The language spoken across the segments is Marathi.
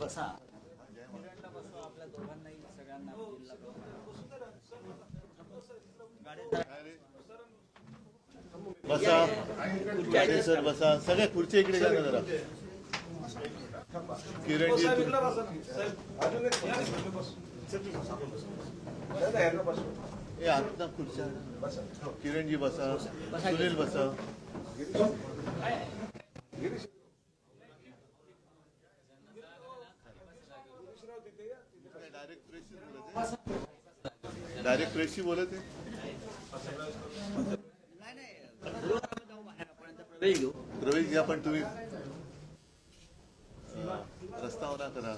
बसा. आपल्या दोघांनाही सगळ्यांना बसा. गाडे सर बसा. सगळ्या खुर्च्या इकडे घ्या ना जरा. किरणजी ए आता खुर्च्या. किरणजी बसा. सुनील बसा. डायरेक्ट प्रेसशी बोलत आहे? प्रवेश घ्या पण तुम्ही. प्रस्तावना करा.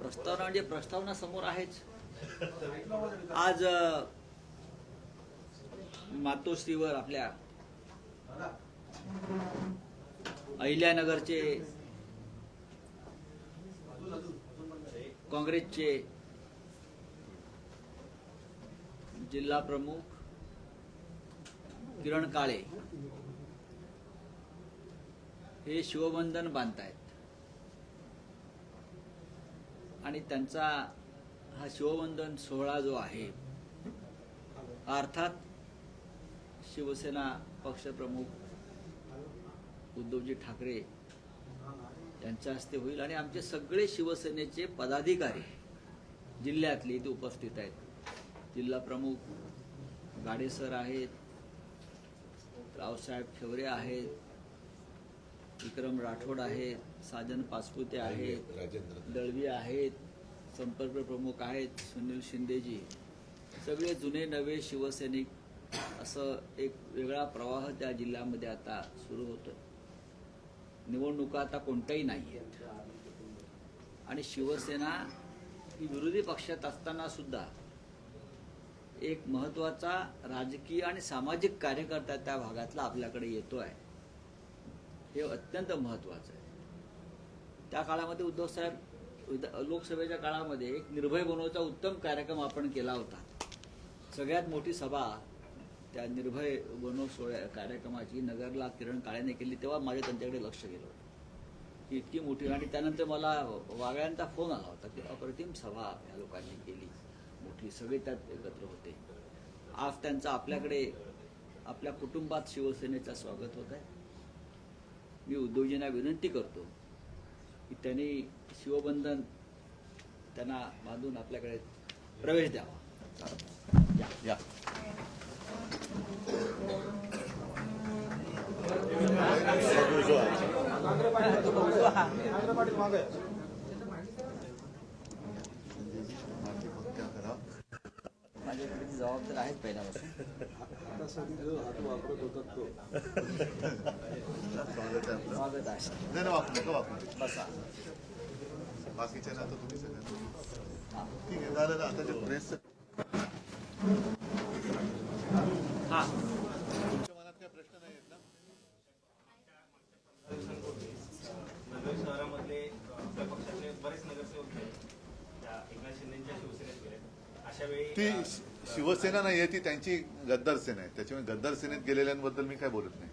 प्रस्तावना म्हणजे प्रस्तावना समोर आहेच. आज मातोश्रीवर आपल्या अहिल्यानगरचे काँग्रेसचे जिल्हा प्रमुख किरण काळे हे शिवबंधन बांधतायत. आणि त्यांचा हा शिवबंधन सोहळा जो आहे अर्थात शिवसेना पक्षप्रमुख उद्धवजी ठाकरे यांच्या हस्ते होईल. आणि आमचे सगळे शिवसेनेचे पदाधिकारी जिल्ह्यातले इथे उपस्थित आहेत. जिल्हा प्रमुख गाडेसर आहेत रावसाहेब ठेवरे आहेत विक्रम राठोड आहेत साजन पाचपुते आहेत दळवी आहेत संपर्क प्रमुख आहेत सुनील शिंदेजी. सगळे जुने नवे शिवसैनिक. असं एक वेगळा प्रवाह त्या जिल्ह्यामध्ये आता सुरू होतो निवडणुका आता कोणत्याही नाही आहेत आणि शिवसेना ही विरोधी पक्षात असताना सुद्धा एक महत्त्वाचा राजकीय आणि सामाजिक कार्यकर्ता त्या भागातला आपल्याकडे येतो आहे हे अत्यंत महत्वाचं आहे. त्या काळामध्ये उद्धव साहेब लोकसभेच्या काळामध्ये एक निर्भय बनवचा उत्तम कार्यक्रम आपण केला होता. सगळ्यात मोठी सभा त्या निर्भय सोहळ्या कार्यक्रमाची नगरला किरण काळेने केली तेव्हा माझे त्यांच्याकडे लक्ष गेलं होतं. की इतकी मोठी आणि त्यानंतर मला वागळ्यांचा फोन आला होता की अप्रतिम सभा या लोकांनी केली. मोठी सगळे त्यात एकत्र होते. आज त्यांचं आपल्याकडे आपल्या कुटुंबात शिवसेनेचं स्वागत होत आहे. मी उद्योजींना विनंती करतो की त्यांनी शिवबंधन त्यांना बांधून आपल्याकडे प्रवेश द्यावा. या. या. माझ्याकडे ती आहेत पहिल्यापासून नाही वापरू बसा बाकीच्या ना. आता तुम्ही ठीक आहे झालं ना आता जे प्रेस हा तुमच्या मनात काय प्रश्न नाही आहेत ना नगर शहरामधले आपल्या पक्षातले बरेच नगरसेवक आहेत. त्या एकनाथ शिंदेच्या शिवसेनेत गेले. अशा वेळी ती शिवसेना नाही आहे ती त्यांची गद्दार सेना आहे. त्याच्यामुळे गद्दार सेनेत गेलेल्यांबद्दल मी काय बोलत नाही.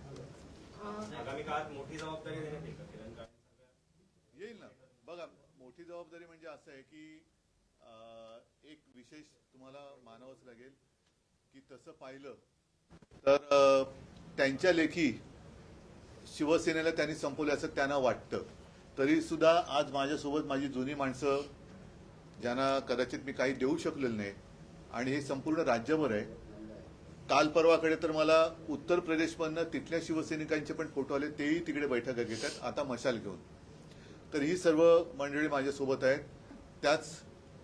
आगामी काळात मोठी जबाबदारी देण्यात येईल का? येईल ना. बघा मोठी जबाबदारी म्हणजे असं आहे की एक विशेष तुम्हाला मानावंच लागेल की तसं पाहिलं तर त्यांच्या लेखी शिवसेनेला त्यांनी संपवले असं त्यांना वाटतं. तरी सुद्धा आज माझ्यासोबत माझी जुनी माणसं ज्यांना कदाचित मी काही देऊ शकलेलं नाही आणि हे संपूर्ण राज्यभर आहे. काल परवाकडे तर मला उत्तर प्रदेशमधनं तिथल्या शिवसैनिकांचे पण फोटो आले तेही तिकडे बैठका घेतात आता मशाल घेऊन. तर ही सर्व मंडळी माझ्यासोबत आहेत. त्याच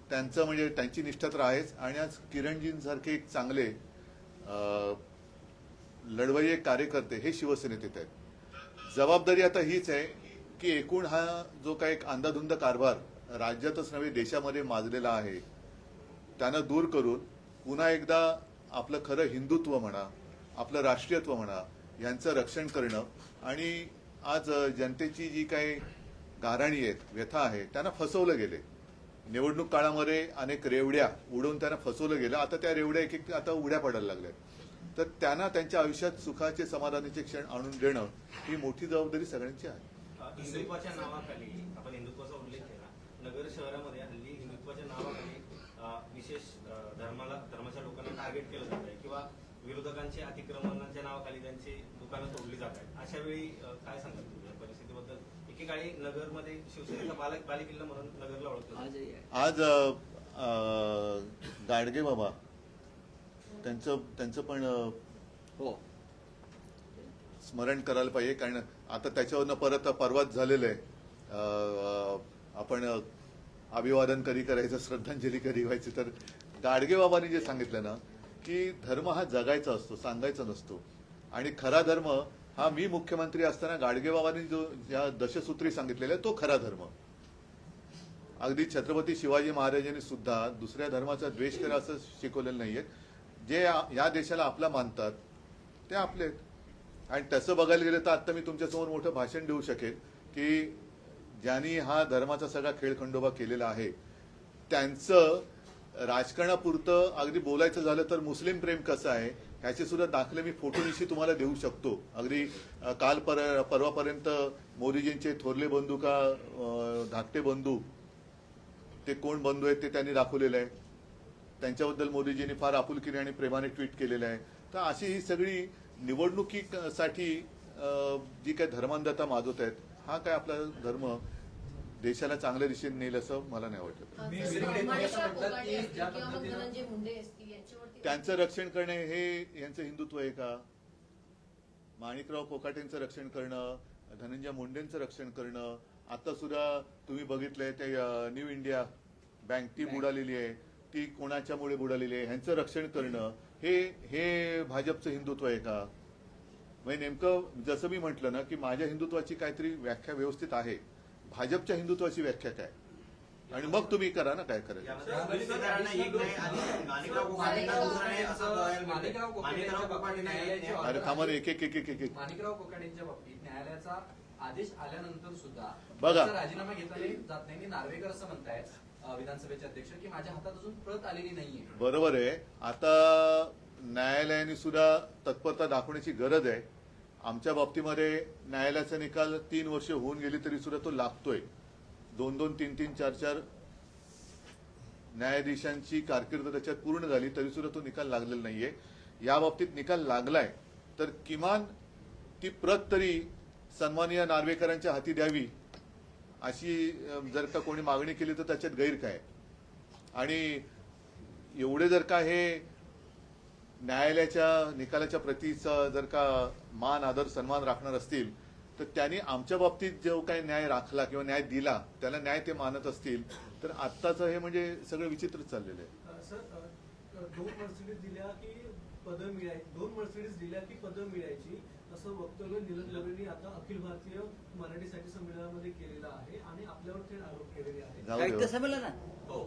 त्यांचं म्हणजे त्यांची निष्ठा तर आहेच आणि आज किरणजींसारखे एक चांगले अं, लढवय्ये कार्यकर्ते हे शिवसेनेत येत आहेत. जबाबदारी आता हीच आहे की एकूण हा जो काय एक अंधाधुंद कारभार राज्यातच नव्हे देशामध्ये माजलेला आहे त्यानं दूर करून पुन्हा एकदा आपलं खरं हिंदुत्व म्हणा आपलं राष्ट्रीयत्व म्हणा यांचं रक्षण करणं आणि आज जनतेची जी काही गाराणी आहेत व्यथा आहे त्यांना फसवलं गेले. निवडणूक काळामध्ये अनेक रेवड्या उडवून त्यांना फसवलं गेलं. आता त्या रेवड्या एक एक आता उड्या पडायला लागल्या तर त्यांना त्यांच्या आयुष्यात सुखाचे समाधानाचे क्षण आणून देणं ही मोठी जबाबदारी सगळ्यांची आहे. हिंदुत्वाच्या नावाखाली आपण हिंदुत्वाचा उल्लेख केला. नगर शहरामध्ये हल्ली हिंदुत्वाच्या नावाखाली विशेष धर्माला धर्माच्या लोकांना टार्गेट केलं जात आहे किंवा विरोधकांच्या अतिक्रमणाच्या नावाखाली त्यांची दुकानं तोडली जात आहेत. अशा वेळी काय सांगाल तुम्ही परिस्थितीबद्दल? एकेकाळी नगरमध्ये शिवसेनेचा बालक बालेकिल्ला म्हणून नगरला ओळखलं आज गाडगे बाबा त्यांचं त्यांचं पण हो. स्मरण करायला पाहिजे कारण आता त्याच्यावरनं परत परवाच झालेलं आहे आपण अभिवादन कधी करायचं श्रद्धांजली कधी व्हायची तर गाडगे बाबांनी जे सांगितलं ना की धर्म हा जगायचा असतो सांगायचा नसतो. आणि खरा धर्म हा मी मुख्यमंत्री असताना गाडगे बाबांनी जो ज्या दशसूत्री सांगितलेला आहे तो खरा धर्म. अगदी छत्रपती शिवाजी महाराजांनी सुद्धा दुसऱ्या धर्माचा द्वेष करा असं शिकवलेलं नाहीये. जे या- देशाला आपला मानतात ते आपले आहेत. आणि तसं बघायला गेलं तर आता मी तुमच्यासमोर मोठं भाषण देऊ शकेल की ज्यांनी हा धर्माचा सगळा खेळखंडोबा केलेला आहे त्यांचं राजकारणापुरतं अगदी बोलायचं झालं तर मुस्लिम प्रेम कसं आहे ह्याचे सुद्धा दाखले मी फोटोनिशी तुम्हाला देऊ शकतो अगदी काल पर परवापर्यंत मोदीजींचे थोरले बंधू का धाकटे बंधू ते कोण बंधू आहेत ते त्यांनी दाखवलेलं आहे त्यांच्याबद्दल मोदीजींनी फार आपुलकीने आणि प्रेमाने ट्विट केलेलं आहे. तर अशी ही सगळी निवडणुकीसाठी जी काही धर्मांधता माजवत आहेत हा काय आपला धर्म देशाला चांगल्या दिशेने नेईल असं मला नाही वाटत. त्यांचं रक्षण करणे हे यांचं हिंदुत्व आहे का? माणिकराव कोकाटेंचं रक्षण करणं धनंजय मुंडेंचं रक्षण करणं आता सुद्धा तुम्ही बघितलंय ते न्यू इंडिया बँक ती बुडालेली आहे. ती कोणाच्यामुळे बुडालेली आहे? ह्यांचं रक्षण करणं हे हे भाजपचं हिंदुत्व आहे का? म्हणजे नेमकं जसं मी म्हटलं ना की माझ्या हिंदुत्वाची काहीतरी व्याख्या व्यवस्थित आहे. भाजपच्या हिंदुत्वाची व्याख्या काय? आणि मग तुम्ही करा ना काय करायचं. नाही. अरे थांबा एक एक एक एक एक माणिकराव कोकाटेंच्या बाबतीत न्यायालयाचा आदेश आल्यानंतर सुद्धा बघा. राजीनामा घेतला नाही जात नाही. नार्वेकर असं म्हणतायत. विधानसभेचे अध्यक्ष की माझ्या हातात अजून प्रत आलेली नाहीये. बरोबर आहे. आता न्यायालयाने सुद्धा तत्परता दाखवण्याची गरज आहे. आमच्या बाबतीमध्ये न्यायालयाचा निकाल तीन वर्ष होऊन गेली तरी सुद्धा तो लागतोय. दोन दोन तीन तीन चार चार न्यायाधीशांची कारकीर्द त्याच्यात पूर्ण झाली तरी सुद्धा तो निकाल लागलेला नाहीये. या बाबतीत निकाल लागलाय. तर किमान ती प्रत तरी सन्माननीय नार्वेकरांच्या हाती द्यावी. अशी जर का कोणी मागणी केली तर त्याच्यात गैर काय? आणि एवढे जर का हे न्यायालयाच्या निकालाच्या प्रतीचा जर का मान आदर सन्मान राखणार असतील तर त्यांनी आमच्या बाबतीत जो काही न्याय राखला किंवा न्याय दिला त्याला न्याय ते मानत असतील तर आत्ताचं हे म्हणजे सगळं विचित्रच चाललेलं आहे. सर दोन मर्सिडीज दिल्या की पदं मिळायची दोन मर्सिडीज दिल्या की पदं मिळायची. असं वक्तव्य निलम गोरेंनी आता अखिल भारतीय मराठी साहित्य संमेलनामध्ये केलेलं आहे आणि आपल्यावर थेट आरोप केलेले आहेत. जाऊ साहित्य दे संमेलन ना हो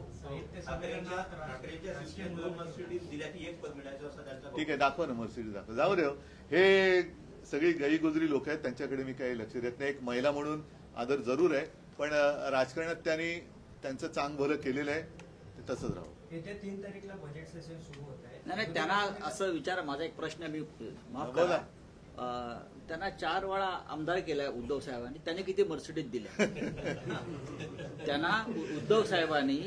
ठाकरेंच्या ठाकरेंच्या शिष्याने दोन मर्सिडीज दिल्या की एक पद मिळायचं असं त्यांचा ठीक आहे दाखवा ना मर्सिडीज दाखवा. जाऊ दे हो. हे सगळी गईगुजरी लोक आहेत त्यांच्याकडे मी काही लक्ष देत नाही. एक महिला म्हणून आदर जरूर आहे पण अं, राजकारणात त्यांनी त्यांचं चांग भलं केलेलं आहे ते तसंच राहू. येत्या तीन तारीखला बजेट सेशन सुरू होत आहे. नाही नाही त्यांना असं विचार माझा एक प्रश्न मी माफ. करा. त्यांना चार वेळा आमदार केलाय उद्धव साहेबांनी. त्यांनी किती मर्सिडीज दिल्या त्यांना उद्धव साहेबांनी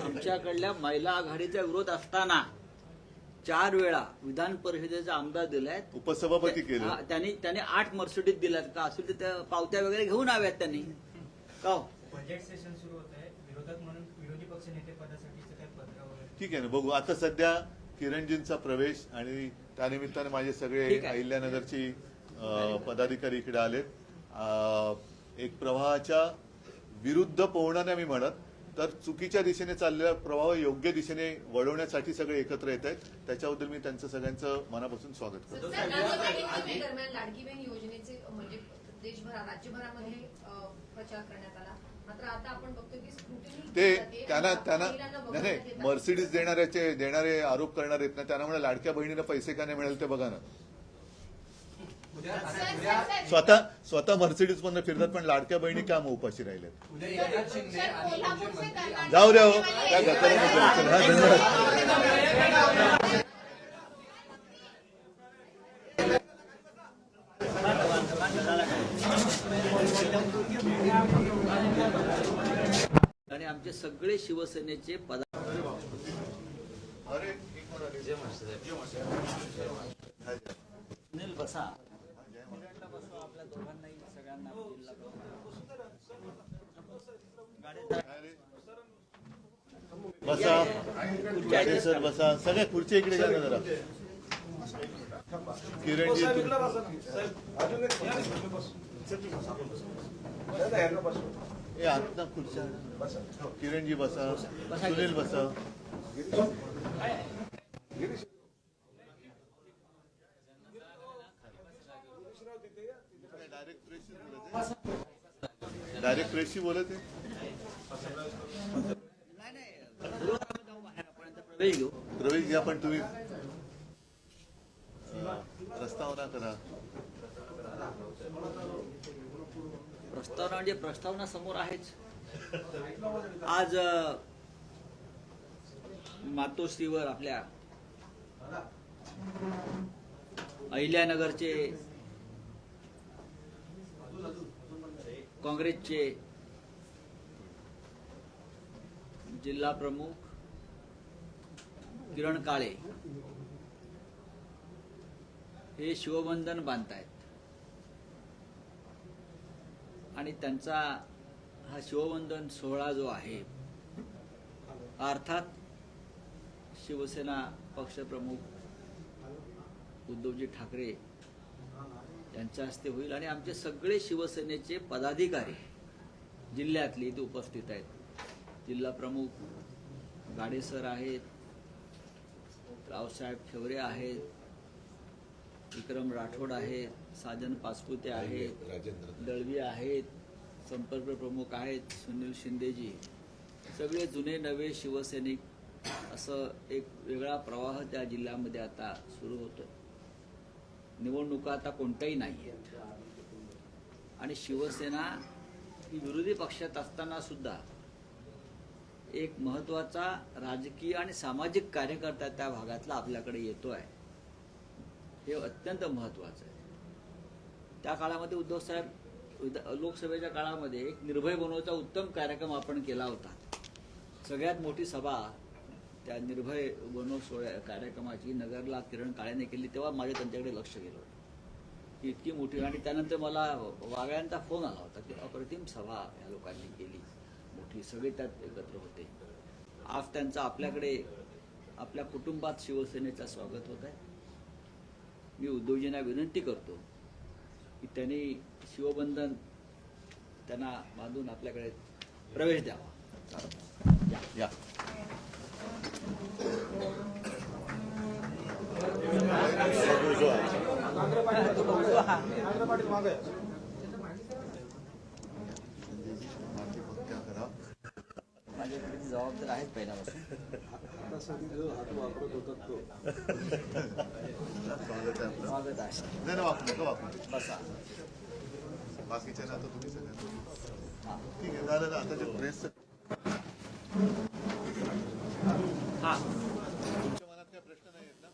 आमच्याकडल्या महिला आघाडीचा विरोध असताना चार वेळा विधान परिषदेचा आमदार दिलाय. उपसभापती केलं. त्यांनी त्यांनी आठ मर्सिडीज दिल्यात का? असेल तर त्या पावत्या वगैरे घेऊन हव्यात त्यांनी. का हो? बजेट सेशन सुरू होत आहे विरोधक म्हणून विरोधी पक्ष नेते पदासाठीचं काही पत्र वगैरे ठीक आहे ना बघू. आता सध्या किरणजींचा प्रवेश आणि त्यानिमित्ताने माझे सगळे. अहिल्यानगरची पदाधिकारी इकडे आलेत एक प्रवाहाच्या विरुद्ध पोहण्याने मी म्हणत तर चुकीच्या दिशेने चाललेला प्रवाह योग्य दिशेने वळवण्यासाठी सगळे एकत्र येत आहेत. त्याच्याबद्दल मी त्यांचं सगळ्यांचं मनापासून स्वागत करतो. दरम्यान लाडकी बहीण योजनेचे म्हणजे देशभरात राज्यभरामध्ये प्रचार करण्यात आला. मात्र आता आपण बघतो की स्क्रुटिनी ते त्यांना त्यांना नाही. मर्सिडीज देणाऱ्याचे देणारे आरोप करणार आहेत ना त्यांना म्हणा लाडक्या बहिणीला पैसे का नाही मिळेल ते बघा ना. स्वतः स्वतः मर्सिडीज मधनं फिरतात पण लाडक्या बहिणी का मग उपाशी राहिल्यात? उद्या एकनाथ शिंदे सर, आणि तुमचे कोल्हापूरचे मंत्री कर्नाटक- जाऊ द्या हो काय करता चला, धन्यवाद झाला काय? सगळे शिवसेनेचे पदा बसा आपल्या दोघांनाही सगळ्यांना? बसा. सर बसा. सगळ्या खुर्ची इकडे घ्या ना जरा. किरणजी तू- ए आत्ता खुर्च्या किरणजी बसा सुनील बसा. डायरेक्ट प्रेसशी बोलत आहे. प्रवेश घ्या पण तुम्ही रस्ता प्रस्तावना करा. प्रस्तावना म्हणजे प्रस्तावना समोर आहेच. आज मातोश्रीवर आपल्या अहिल्यानगरचे काँग्रेसचे जिल्हा प्रमुख किरण काळे हे शिवबंधन बांधतायत. आणि त्यांचा हा शिववंदन सोहळा जो आहे अर्थात शिवसेना पक्षप्रमुख उद्धवजी ठाकरे यांच्या हस्ते होईल आणि आमचे सगळे शिवसेनेचे पदाधिकारी जिल्ह्यातले इथे उपस्थित आहेत. जिल्हा प्रमुख गाडेसर आहेत रावसाहेब ठेवरे आहेत विक्रम राठोड आहेत साजन पाचपुते आहेत दळवी आहेत संपर्क प्रमुख आहेत सुनील शिंदेजी. सगळे जुने नवे शिवसैनिक. असं एक वेगळा प्रवाह त्या जिल्ह्यामध्ये आता सुरू होतो निवडणुका आता कोणत्याही नाही आहेत आणि शिवसेना ही विरोधी पक्षात असताना सुद्धा एक महत्त्वाचा राजकीय आणि सामाजिक कार्यकर्ता त्या भागातला आपल्याकडे येतोय. हे अत्यंत महत्त्वाचं आहे. त्या काळामध्ये उद्धव साहेब लोकसभेच्या काळामध्ये एक निर्भय बनवचा उत्तम कार्यक्रम आपण केला होता. सगळ्यात मोठी सभा त्या निर्भय बनव सोहळ्या कार्यक्रमाची नगरला किरण काळेने केली तेव्हा माझे त्यांच्याकडे लक्ष गेलं होतं. की इतकी मोठी आणि त्यानंतर मला वागळ्यांचा फोन आला होता की अप्रतिम सभा या लोकांनी केली. मोठी सगळे त्यात एकत्र होते. आज त्यांचा आपल्याकडे आपल्या कुटुंबात शिवसेनेचा स्वागत होत आहे मी उद्धवजींना विनंती करतो की त्यांनी शिवबंधन त्यांना बांधून आपल्याकडे प्रवेश द्यावा. या. या करा माझ्याकडे ती जबाबदार आहेत पहिल्यापासून स्वागत आहे आपलं स्वागत आहे नाही नका बसा बाकीच्या ना आता तुम्ही सगळ्यांना हा. ठीक आहे झालं ना आता जे प्रेस तुमच्या मनात काय प्रश्न नाही आहेत ना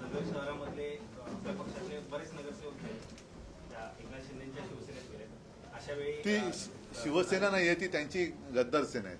नगर शहरामधले आपल्या पक्षातले बरेच नगरसेवक एकनाथ शिंदेच्या शिवसेनेत गेले अशा वेळी ती शिवसेना नाही आहे ती त्यांची गद्दार सेना आहे